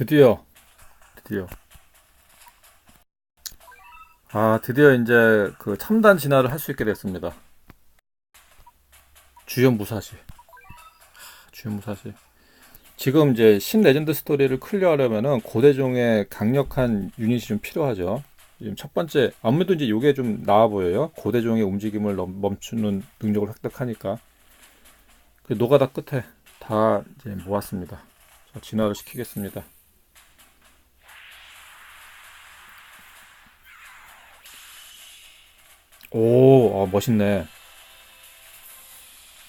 드디어 드디어 아 드디어 이제 그 첨단 진화를 할 수 있게 됐습니다. 주연 무사시 하, 주연 무사시 지금 이제 신 레전드 스토리를 클리어하려면은 고대종의 강력한 유닛이 좀 필요하죠. 지금 첫 번째 아무래도 이제 이게 좀 나아 보여요. 고대종의 움직임을 넘- 멈추는 능력을 획득하니까 그 노가다 끝에 다 이제 모았습니다. 자, 진화를 시키겠습니다. 오, 아, 멋있네.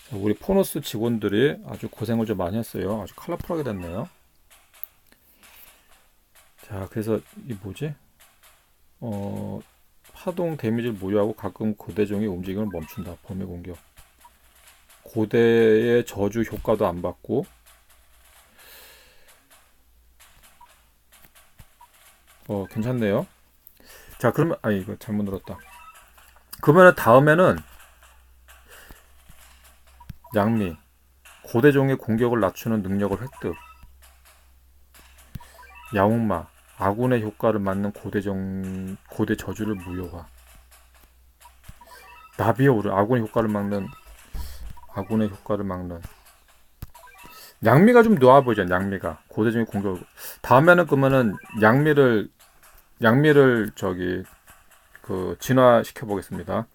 자, 우리 포너스 직원들이 아주 고생을 좀 많이 했어요. 아주 컬러풀하게 됐네요. 자, 그래서 이 뭐지? 어, 파동 데미지를 모여하고 가끔 고대종의 움직임을 멈춘다. 범위 공격. 고대의 저주 효과도 안 받고. 어, 괜찮네요. 자, 그러면, 아, 이거 잘못 눌렀다. 그러면 다음에는 양미. 고대종의 공격을 낮추는 능력을 획득. 야옥마. 아군의 효과를 맞는 고대정, 고대 저주를 무효화. 나비오르. 아군의 효과를 막는, 아군의 효과를 막는. 양미가 좀 놓아 보이잖아, 양미가. 고대정의 공격. 다음에는 그러면은 양미를, 양미를 저기, 그, 진화시켜 보겠습니다.